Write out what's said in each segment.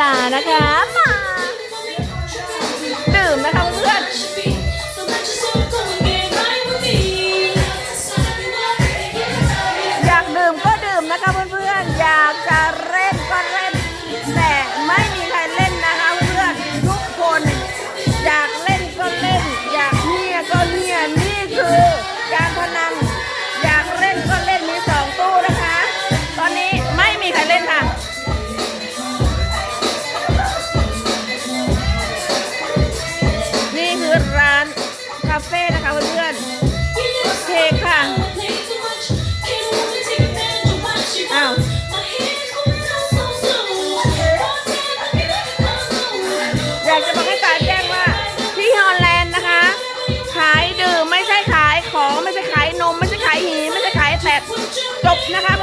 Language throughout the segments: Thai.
ลานะคะาเฟ่นะคะเพื่อนๆเคค่ะอ้าวอยากจะบอกให้ตาแจ้งว่าที่ฮอลแลนด์นะคะ ขายดื่มไม่ใช่ขายของไม่ใช่ขายนม ไม่ใช่ขายหีไม่ใช่ขายแตกจบนะคะ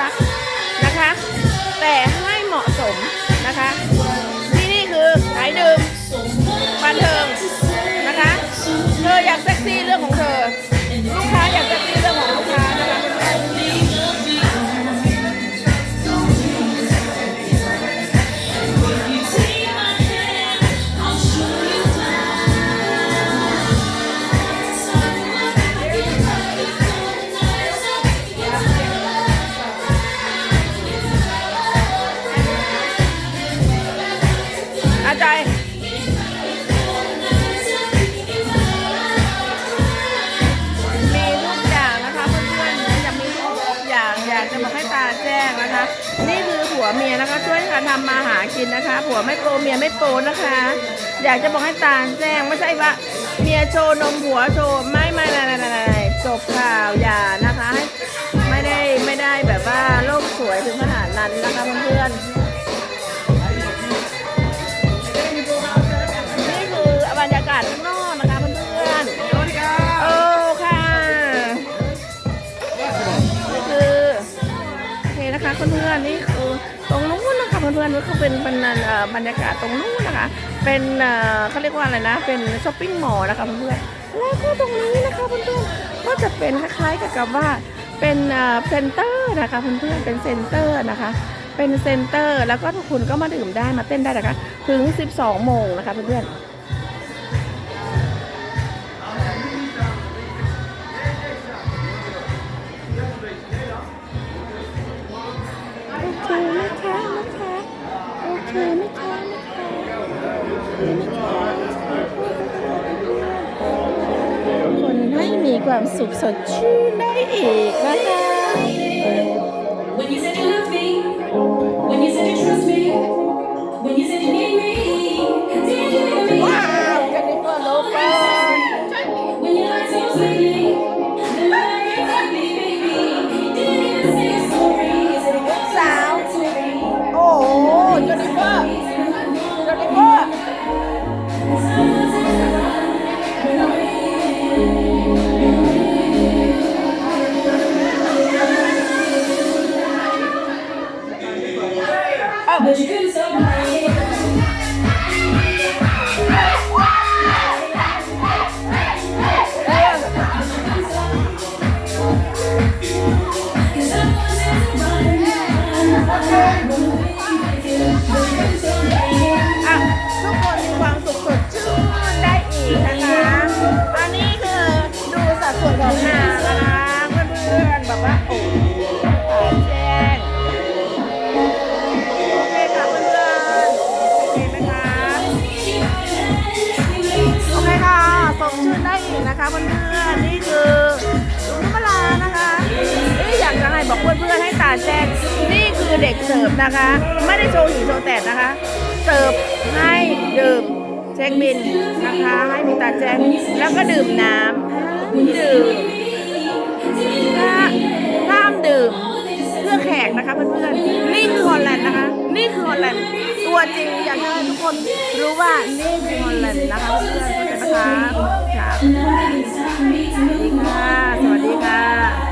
รักนะคะ แต่ให้เหมาะสมนะคะ ที่นี่คือขายดื่มบันเทิง นี่คือผัวเมียนะคะ ช่วยกันทำมาหากินนะคะ ผัวไม่โปรเมียไม่โปรนะคะ อยากจะบอกให้ตาแจ้งไม่ใช่ว่าเมียโชว์นมผัวโชว์ไม่ไม่ไม่ไม่ไม่ไม่จบข่าวอย่านะ นะคะเพื่อนๆนี่คือตรงนู้นนะคะเพื่อนๆเขาเป็นเป็นเอ่อบรรยากาศตรงนู้นนะคะ เป็นเขาเรียกว่าอะไรนะ เป็นช้อปปิ้งมอลล์นะคะเพื่อนๆแล้วก็ตรงนี้นะคะเพื่อนๆก็จะเป็นคล้ายๆกับกับว่าเป็นเอ่อเซ็นเตอร์นะคะเพื่อนๆเป็นเซ็นเตอร์นะคะเป็นเซ็นเตอร์แล้วก็ทุกคนก็มาดื่มได้มาเต้นได้นะคะ ถึง 12 โมงนะคะเพื่อนๆ ความสุขสดชื่นได้อีกนะคะ When you said you love me, when you said you trust me, when you said you need me, did you hear me? de que ื่อให้ตาแจ้งนี่คือเด็กเสิร์ฟนะคะ ไม่ได้โชว์หีโชว์แตกนะคะ เสิร์ฟให้ดื่มเช็คบินนะคะให้มีตาแจ้งแล้วก็ดื่มน้ำดื่มถ้าห้ามดื่มเพื่อแขกนะคะเพื่อนๆนี่คือฮอลแลนด์นะคะ นี่คือฮอลแลนด์ตัวจริงอยากให้ทุกคนรู้ว่านี่คือฮอลแลนด์นะคะเพื่อนๆเข้าใจไหมคะค่ะ Now it's time for me to move on. ค่ะสวัสดีค่ะ